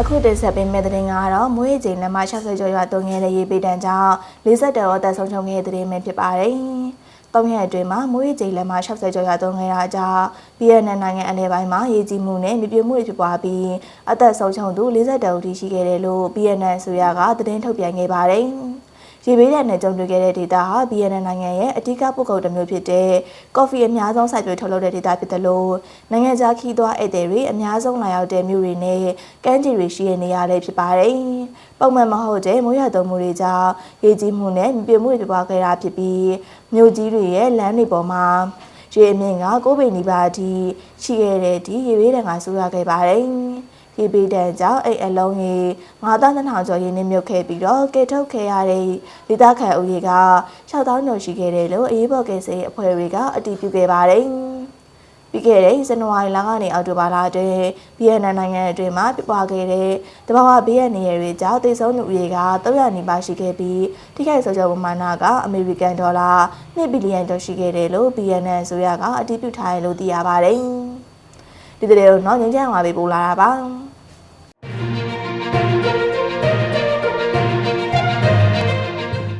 အခုတင်ဆက်ပေးမယ့်သတင်းကတော့မွေးချိန်လက်မ60ကျော်ရွာသွင်းခဲ့တဲ့ရေပေတံကြောင့်40တော်တက်ဆုံးချုံခဲ့တဲ့သတင်းပဲဖြစ်ပါတယ်။တောင်းရက်အတွင်းမှာမွေးချိန်လက်မ60ကျော်ရွာသွင်းခဲ့တာကြောင့် BNN နိုင်ငံအလဲပိုင်းမှာရေကြီးမှုနဲ့မြေပြိုမှုတွေဖြစ်ပွားပြီးအသက်ဆုံးရှုံးသူ40တော်ထိရှိခဲ့တယ်လို့ BNN ဆိုရကသတင်းထုတ်ပြန်ခဲ့ပါတယ်။ ရေဘေးဒဏ်နဲ့ကြုံတွေ့ခဲ့တဲ့ဒေသဟာ BNN နိုင်ငံရဲ့အဓိကပုဂ္ဂိုလ်တစ်မျိုးဖြစ်တဲ့ကော်ဖီအများဆုံးစိုက်ပျိုးထုတ်လုပ်တဲ့ဒေသဖြစ်တယ်လို့နိုင်ငံခြားခီးသွွားဧည့်သည်တွေအများဆုံးလာရောက်တဲ့မြို့တွေနဲ့ကမ်းခြေတွေရှိတဲ့နေရာတွေဖြစ်ပါတယ်။ပုံမှန်မဟုတ်တဲ့မိုးရွာသွန်းမှုတွေကြောင့်ရေကြီးမှုနဲ့မြေပြိုမှုတွေဖြစ်ပွားခဲ့တာဖြစ်ပြီးမြို့ကြီးတွေရဲ့လမ်းတွေပေါ်မှာရေအမြင့်က9ပေနီးပါးအထိရှိခဲ့တဲ့ဒီရေဘေးဒဏ်ကဆိုးရခဲ့ပါတယ်။ ဒီပေတံကြောင့်အဲ့အလုံးကြီး9200ကျော်ရင်းနှမြုပ်ခဲ့ပြီးတော့ကေထုတ်ခဲ့ရတဲ့ဒေသခံအုပ်ကြီးက6000ကျော်ရှိခဲ့တယ်လို့အရေးပေါ်ကယ်ဆယ်ရေးအဖွဲ့တွေကအတည်ပြုခဲ့ပါတယ်။ပြီးခဲ့တဲ့ဇန်နဝါရီလကနေအောက်တိုဘာလအတွင်းဗီယက်နမ်နိုင်ငံအတွင်းမှာပြပွားခဲ့တဲ့တဘာဝဘေးရန်နေရတွေကြောင့်တိတ်ဆုံးသူတွေက300နီးပါးရှိခဲ့ပြီးထိခိုက်ဆုံးရှုံးပမာဏကအမေရိကန်ဒေါ်လာ2ဘီလီယံကျော်ရှိခဲ့တယ်လို့ဗီယက်နမ်အစိုးရကအတည်ပြုထားတယ်လို့သိရပါတယ်။ဒီတဲ့တော့တော့ငင်းချမ်းပါပဲပို့လာတာပါ။